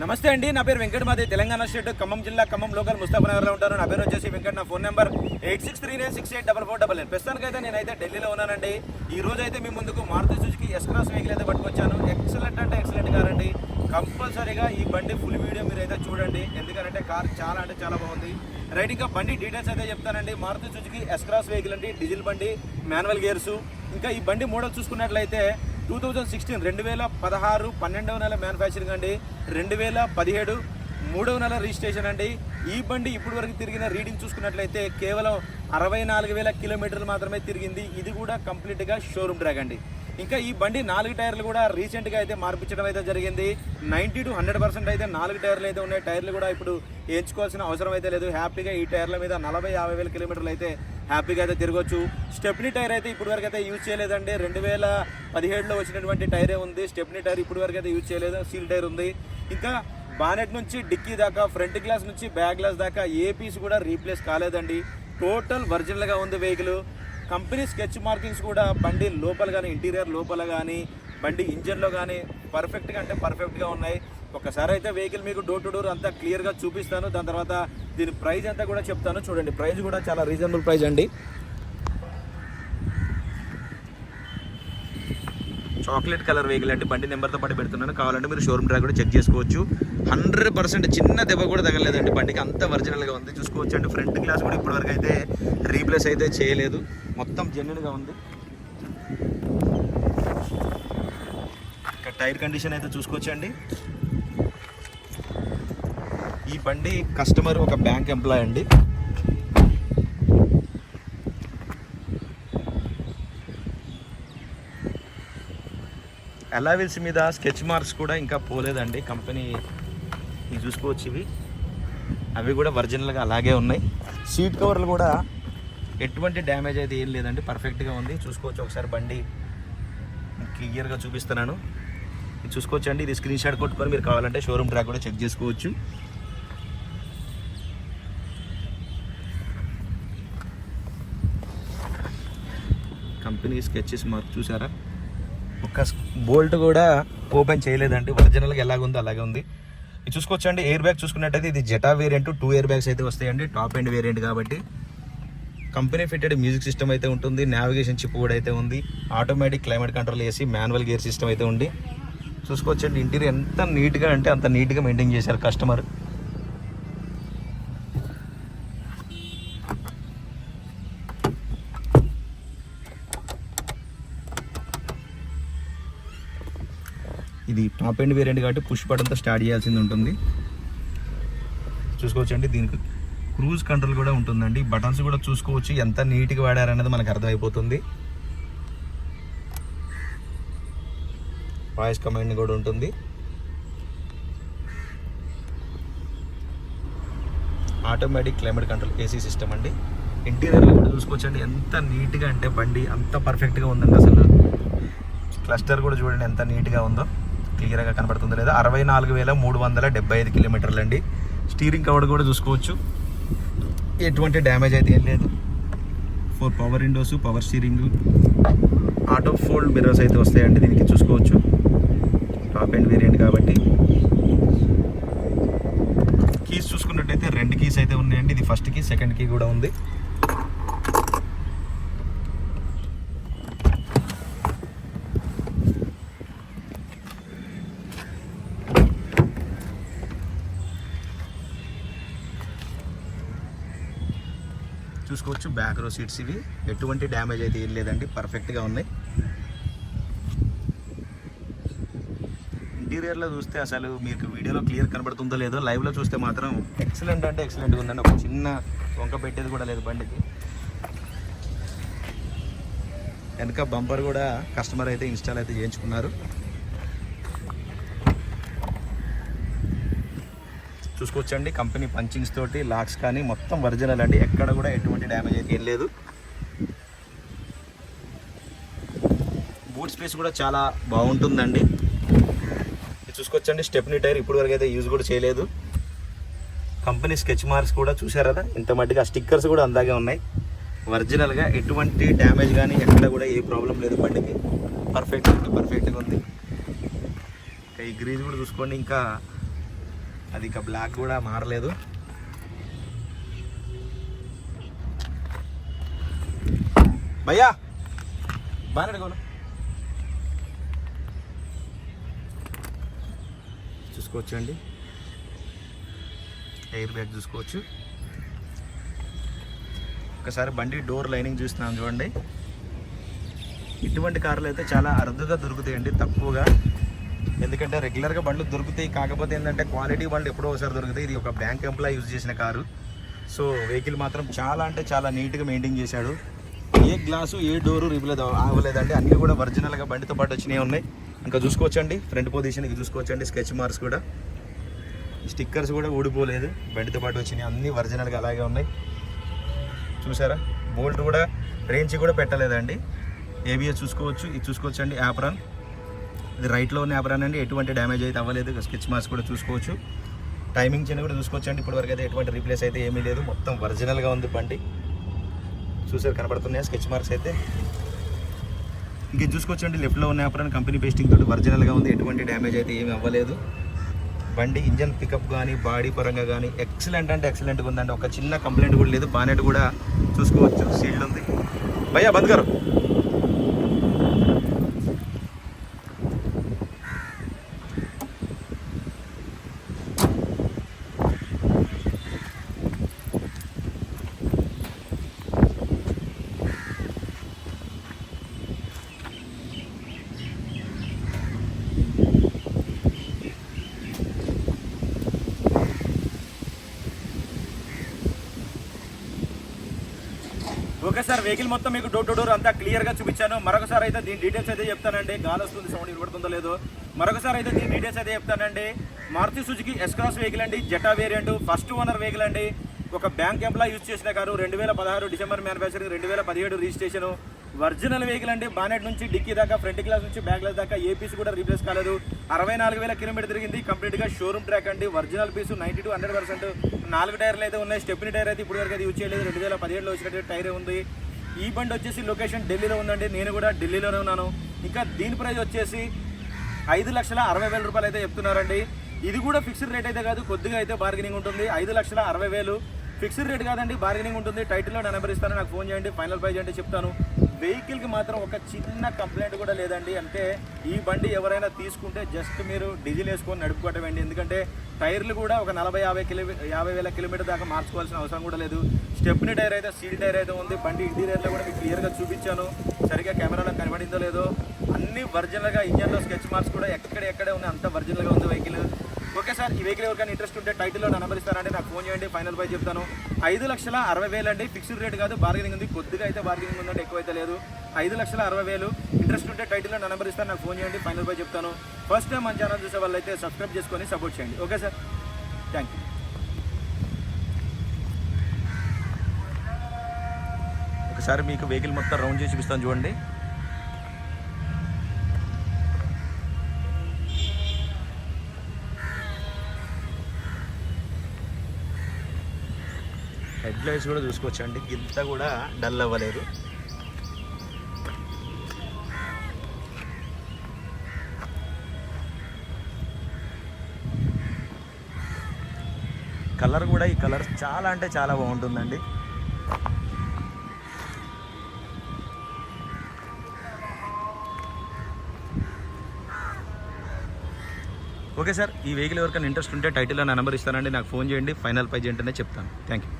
నమస్తే అండి నా పేరు వెంకట మాది తెలంగాణ స్టేట్ ఖమ్మం జిల్లా ఖమ్మం లోకల్ ముస్తాఫనగర్లో ఉంటాను. నా పేరు వచ్చేసి వెంకట నా phone number eight six three nine six eight double four double nine ప్రస్తుతానికైతే నేనైతే ఢిల్లీలో ఉన్నానండి. ఈ రోజు అయితే మీ ముందుకు Maruti Suzuki S cross vehicle అయితే పట్టుకొచ్చాను. ఎక్సలెంట్ అంటే ఎక్సలెంట్ కార్ అండి. కంపల్సరీగా ఈ బండి ఫుల్ వీడియో మీరు అయితే చూడండి. ఎందుకంటే కార్ చాలా అంటే చాలా బాగుంది. రైట్ ఇంకా బండి డీటెయిల్స్ అయితే చెప్తానండి. Maruti Suzuki S cross vehicle అండి డీజిల్ బండి మాన్యువల్ గేర్స్ ఇంకా ఈ బండి మోడల్ చూసుకున్నట్లయితే టూ థౌజండ్ సిక్స్టీన్ రెండు వేల పదహారు పన్నెండవ నెల మ్యానుఫ్యాక్చరింగ్ అండి. రెండు వేల పదిహేడు మూడవ నెల రిజిస్ట్రేషన్ అండి. ఈ బండి ఇప్పటి వరకు తిరిగిన రీడింగ్ చూసుకున్నట్లయితే కేవలం అరవై నాలుగు వేల కిలోమీటర్లు మాత్రమే తిరిగింది. ఇది కూడా కంప్లీట్గా షోరూమ్ డ్రాగ్ అండి. ఇంకా ఈ బండి నాలుగు టైర్లు కూడా రీసెంట్గా అయితే మార్పించడం అయితే జరిగింది. నైంటీ టు హండ్రెడ్ పర్సెంట్ అయితే నాలుగు టైర్లు అయితే ఉన్నాయి. టైర్లు కూడా ఇప్పుడు ఎంచుకోవాల్సిన అవసరం అయితే లేదు. హ్యాపీగా ఈ టైర్ల మీద నలభై యాభై వేల కిలోమీటర్లు అయితే హ్యాపీగా అయితే తిరగొచ్చు. స్టెప్నీ టైర్ అయితే ఇప్పుడు వరకు అయితే యూజ్ చేయలేదండి. రెండు వేల పదిహేడులో వచ్చినటువంటి టైరే ఉంది. స్టెప్నీ టైర్ ఇప్పటి వరకు అయితే యూజ్ చేయలేదు. సీల్ టైర్ ఉంది. ఇంకా బానెట్ నుంచి డిక్కీ దాకా ఫ్రంట్ గ్లాస్ నుంచి బ్యాక్ గ్లాస్ దాకా ఏ పీస్ కూడా రీప్లేస్ కాలేదండి. టోటల్ ఒరిజినల్గా ఉంది వెహికల్. కంపెనీ స్కెచ్ మార్కింగ్స్ కూడా బండి లోపల కానీ ఇంటీరియర్ లోపల కానీ బండి ఇంజన్లో కానీ పర్ఫెక్ట్గా అంటే పర్ఫెక్ట్గా ఉన్నాయి. ఒకసారి అయితే వెహికల్ మీకు డోర్ టు డోర్ అంతా క్లియర్గా చూపిస్తాను. దాని తర్వాత దీని ప్రైస్ అంతా కూడా చెప్తాను. చూడండి ప్రైస్ కూడా చాలా రీజనబుల్ ప్రైస్ అండి. చాక్లెట్ కలర్ వెహికల్ అంటే బండి నెంబర్తో పాటు పెడుతున్నాను. కావాలంటే మీరు షోరూమ్ ట్రాక్ కూడా చెక్ చేసుకోవచ్చు. హండ్రెడ్ పర్సెంట్ చిన్న దెబ్బ కూడా తగలేదండి బండికి అంత ఒరిజినల్గా ఉంది. చూసుకోవచ్చు అండి. ఫ్రంట్ గ్లాస్ కూడా ఇప్పటివరకు అయితే రీప్లేస్ అయితే చేయలేదు. మొత్తం జెన్యున్గా ఉంది. ఇంకా టైర్ కండిషన్ అయితే చూసుకోవచ్చండి. ఈ బండి కస్టమర్ ఒక బ్యాంక్ ఎంప్లాయ్ అండి. అలావిల్స్ మీద స్కెచ్ మార్క్స్ కూడా ఇంకా పోలేదండి. కంపెనీ చూసుకోవచ్చు ఇవి. అవి కూడా ఒరిజినల్గా అలాగే ఉన్నాయి. సీట్ కవర్లు కూడా ఎటువంటి డ్యామేజ్ అయితే ఏం లేదండి. పర్ఫెక్ట్గా ఉంది. చూసుకోవచ్చు ఒకసారి బండి. క్లియర్గా చూపిస్తున్నాను. ఇది చూసుకోవచ్చు అండి ఇది స్క్రీన్ షాట్ కొట్టుకొని మీరు కావాలంటే షోరూమ్ ట్రాక్ కూడా చెక్ చేసుకోవచ్చు. కంపెనీ స్కెచెస్ మార్క్ చూసారా? ఒక బోల్ట్ కూడా ఓపెన్ చేయలేదండి. ఒరిజినల్గా ఎలాగుందో అలాగే ఉంది. ఇది చూసుకోవచ్చండి. ఎయిర్ బ్యాగ్ చూసుకున్నట్టయితే ఇది Zeta variant. Two air bags అయితే వస్తాయండి. టాప్ ఎండ్ వేరియంట్ కాబట్టి. కంపెనీ ఫిట్టెడ్ మ్యూజిక్ సిస్టమ్ అయితే ఉంటుంది నావిగేషన్ చిప్ కూడా అయితే ఉంది ఆటోమేటిక్ క్లైమేట్ కంట్రోల్ చేసి మాన్యువల్ గేర్ సిస్టమ్ అయితే ఉంది. చూసుకోవచ్చండి ఇంటీరియర్ ఎంత నీట్గా అంటే అంత నీట్గా మెయింటైన్ చేశారు కస్టమర్. ఇది టాప్ ఎండ్ వేరియంట్ కాబట్టి పుష్ బటన్తో స్టార్ట్ చేయాల్సింది ఉంటుంది. చూసుకోవచ్చండి దీనికి క్రూజ్ కంట్రోల్ కూడా ఉంటుందండి. బటన్స్ కూడా చూసుకోవచ్చు. ఎంత నీట్గా వాడారనేది మనకు అర్థమైపోతుంది. వాయిస్ కమాండ్ కూడా ఉంటుంది. Automatic climate control AC system అండి. ఇంటీరియర్లో కూడా చూసుకోవచ్చండి. ఎంత నీట్గా అంటే బండి అంత పర్ఫెక్ట్గా ఉందండి అసలు. క్లస్టర్ కూడా చూడండి ఎంత నీట్గా ఉందో. క్లియర్గా కనబడుతుందో లేదా. అరవై నాలుగు వేల మూడు వందల డెబ్బై ఐదు కిలోమీటర్లు అండి. స్టీరింగ్ కవర్ కూడా చూసుకోవచ్చు. ఎటువంటి డ్యామేజ్ అయితే ఏం లేదు. Four power windows power steering auto fold mirrors అయితే వస్తాయండి దీనికి చూసుకోవచ్చు. టాప్ ఎండ్ వేరియంట్ కాబట్టి. కీస్ చూసుకున్నట్టయితే రెండు కీస్ అయితే ఉన్నాయండి. ఇది ఫస్ట్ కీ సెకండ్ కీ కూడా ఉంది. చూసుకోవచ్చు. బ్యాక్ రో సీట్స్ ఇవి. ఎటువంటి డ్యామేజ్ అయితే ఏం లేదండి. పర్ఫెక్ట్గా ఉన్నాయి. ఇంటీరియర్లో చూస్తే అసలు మీకు వీడియోలో క్లియర్ కనబడుతుందో లేదో లైవ్లో చూస్తే మాత్రం ఎక్సలెంట్ అంటే ఎక్సలెంట్గా ఉందండి. ఒక చిన్న వంక పెట్టేది కూడా లేదు బండికి. వెనక బంపర్ కూడా కస్టమర్ అయితే ఇన్స్టాల్ అయితే చేయించుకున్నారు. చూసుకోవచ్చండి. కంపెనీ పంచింగ్స్ తోటి లాక్స్ కానీ మొత్తం ఒరిజినల్ అండి. ఎక్కడ కూడా ఎటువంటి డ్యామేజ్ అయితే ఏం లేదు. బూట్ స్పేస్ కూడా చాలా బాగుంటుందండి. చూసుకోవచ్చండి. స్టెప్నీ టైర్ ఇప్పుడు వరకు అయితే యూజ్ కూడా చేయలేదు. కంపెనీ స్కెచ్ మార్క్స్ కూడా చూసారా కదా? ఇంత మట్టిగా స్టిక్కర్స్ కూడా అందాగే ఉన్నాయి. ఒరిజినల్గా ఎటువంటి డ్యామేజ్ కానీ ఎక్కడ కూడా ఏ ప్రాబ్లం లేదు బండికి పర్ఫెక్ట్ పర్ఫెక్ట్గా ఉంది. ఈ గ్రీజ్ కూడా చూసుకోండి. ఇంకా అది ఇక బ్లాక్ కూడా మారలేదు. భయ్యా! బాగా అడగను చూసుకోవచ్చు అండి ఎయిర్ బ్యాగ్ చూసుకోవచ్చు. ఒకసారి బండి డోర్ లైనింగ్ చూస్తున్నాను చూడండి. ఇటువంటి కార్లు అయితే చాలా అరుదుగా దొరుకుతాయండి తక్కువగా. ఎందుకంటే రెగ్యులర్గా బండ్లు దొరుకుతాయి. కాకపోతే ఏంటంటే క్వాలిటీ బండ్లు ఎప్పుడో ఒకసారి దొరుకుతాయి. ఇది ఒక బ్యాంక్ ఎంప్లాయ్ యూజ్ చేసిన కారు. సో వెహికల్ మాత్రం చాలా అంటే చాలా నీట్గా మెయింటైన్ చేశాడు. ఏ గ్లాసు ఏ డోరు రిపేర్ అవ్వలేదండి. అన్నీ కూడా ఒరిజినల్గా బండితో పాటు వచ్చినాయి ఉన్నాయి. ఇంకా చూసుకోవచ్చండి. ఫ్రంట్ పొజిషన్కి చూసుకోవచ్చండి. స్కెచ్ మార్క్స్ కూడా. స్టిక్కర్స్ కూడా ఊడిపోలేదు. బండితో పాటు వచ్చినాయి అన్నీ ఒరిజినల్గా అలాగే ఉన్నాయి. చూసారా? బోల్ట్ కూడా రేంజ్ కూడా పెట్టలేదండి. ఏబిఎస్ చూసుకోవచ్చు ఇది చూసుకోవచ్చండి. యాప్రాన్ ఇది రైట్లో ఉన్న యాప్రాన్ అండి ఎటువంటి డ్యామేజ్ అయితే అవ్వలేదు. స్కెచ్ మార్క్స్ కూడా చూసుకోవచ్చు. టైమింగ్ చిన్న కూడా చూసుకోవచ్చు అండి ఇప్పటివరకు అయితే ఎటువంటి రీప్లేస్ అయితే ఏమీ లేదు. మొత్తం ఒరిజినల్గా ఉంది బండి. చూసారు కనబడుతున్నాయి స్కెచ్ మార్క్స్ అయితే. ఇంకా చూసుకోవచ్చండి. లెఫ్ట్లో ఉన్న యాప్రాన్ కంపెనీ పేస్టింగ్ తోటి ఒరిజినల్గా ఉంది. ఎటువంటి డ్యామేజ్ అయితే ఏమి అవ్వలేదు. బండి ఇంజన్ పికప్ కానీ బాడీ పరంగా కానీ ఎక్సలెంట్ అంటే ఎక్సలెంట్గా ఉందండి. ఒక చిన్న కంప్లైంట్ కూడా లేదు. బానెట్ కూడా చూసుకోవచ్చు. సీల్డ్ ఉంది. భయ్యా బంద్ గారు. ఓకే సార్ వెహికల్ మొత్తం మీకు డోర్ టు డోర్ అంతా క్లియర్గా చూపించాను. మరొకసారి అయితే దీని డీటెయిల్స్ అయితే చెప్తానండి. గాలి వస్తుంది సౌండ్ వినబడుతుందో లేదో. మరొకసారి అయితే దీని డీటెయిల్స్ అయితే చెప్తానండి. Maruti Suzuki S cross vehicle అండి Zeta variant first owner vehicle అండి. ఒక బ్యాంక్ ఎంప్లాయ్ యూజ్ చేసిన కారు రెండు వేల పదహారు డిసెంబర్ మ్యానుఫ్యాక్చరింగ్ రెండు వేల పదిహేడు రిజిస్ట్రేషన్. ఒరిజినల్ వెహికల్ అండి బానెట్ నుంచి డిక్కీ దాకా ఫ్రంట్ గ్లాస్ నుంచి బ్యాక్ గ్లాస్ దాకా ఏ పీస్ కూడా రీప్లేస్ కాలేదు. అరవై నాలుగు వేల కిలోమీటర్ తిరిగింది. కంప్లీట్గా షోరూమ్ ట్రాక్ అండి. Original piece ninety two hundred percent. నాలుగు టైర్లు అయితే ఉన్నాయి. స్టెప్ని టైర్ అయితే ఇప్పుడు వరకు అయితే యూజ్ చేయలేదు. రెండు వేల పదిహేడులో వచ్చినట్టు టైర్ ఉంది. ఈ బండి వచ్చేసి లొకేషన్ ఢిల్లీలో ఉందండి. నేను కూడా ఢిల్లీలోనే ఉన్నాను. ఇంకా దీని ప్రైస్ వచ్చేసి ఐదు లక్షల అరవై వేల రూపాయలు అయితే చెప్తున్నారండి. ఇది కూడా ఫిక్స్డ్ రేట్ అయితే కాదు. కొద్దిగా అయితే బార్గెనింగ్ ఉంటుంది. ఐదు లక్షల అరవై వేలు. ఫిక్స్డ్ రేట్ కాదండి బార్గెనింగ్ ఉంటుంది. టైటిల్లో నా నెంబర్ ఇస్తాను నాకు ఫోన్ చేయండి ఫైనల్ ప్రైజ్ అంటే చెప్తాను. వెహికల్కి మాత్రం ఒక చిన్న కంప్లైంట్ కూడా లేదండి. అంటే ఈ బండి ఎవరైనా తీసుకుంటే జస్ట్ మీరు డీజిల్ వేసుకొని నడుపుకోవటం ఎందుకంటే టైర్లు కూడా ఒక నలభై యాభై కిలో యాభై వేల కిలోమీటర్ దాకా మార్చుకోవాల్సిన అవసరం కూడా లేదు. స్టెప్ని టైర్ అయితే సీల్ టైర్ అయితే ఉంది. బండి ఇంటీరియర్లో కూడా మీకు క్లియర్గా చూపించాను. సరిగ్గా కెమెరాలో కనబడిందో లేదో. అన్ని ఒరిజినల్గా ఇంజన్లో స్కెచ్ మార్క్స్ కూడా ఎక్కడ ఉన్నాయి ఉంది అంత ఒరిజినల్గా ఉంది ఎవరికైనా సార్ ఈ వెహికల్ ఎవరికైనా ఇంట్రెస్ట్ ఉంటే టైటిల్లో నెంబర్ ఇస్తారంటే నాకు ఫోన్ చేయండి ఫైనల్ పై చెప్తాను. ఐదు లక్షల అరవై వేలు అండి ఫిక్స్డ్ రేట్ కాదు బార్గెనింగ్ ఉంది. కొద్దిగా అయితే బార్గెనింగ్ ఉందంటే ఎక్కువ అయితే లేదు. ఐదు లక్షల అరవై వేలు ఇంట్రెస్ట్ ఉంటే టైటిల్లో నా నెంబర్ ఇస్తాను నాకు ఫోన్ చేయండి ఫైనల్ పై చెప్తాను. ఫస్ట్ టైం మన ఛానల్ చూసే వాళ్ళు అయితే సబ్స్క్రైబ్ చేసుకొని సపోర్ట్ చేయండి. ఓకే సార్ థ్యాంక్ యూ ఒకసారి మీకు వెహికల్ మొత్తం రౌండ్ చేసి చూపిస్తాను చూడండి. హెడ్ లైట్స్ కూడా చూసుకోవచ్చు అండి ఇంత కూడా డల్ అవ్వలేదు. కలర్ కూడా ఈ కలర్ చాలా అంటే చాలా బాగుంటుందండి. ఓకే సార్ ఈ వెహికల్ ఎవరికైనా ఇంట్రెస్ట్ ఉంటే టైటిల్లో నా నెంబర్ ఇస్తానండి. నాకు ఫోన్ చేయండి. ఫైనల్ పై చేయండి చెప్తాను. Thank you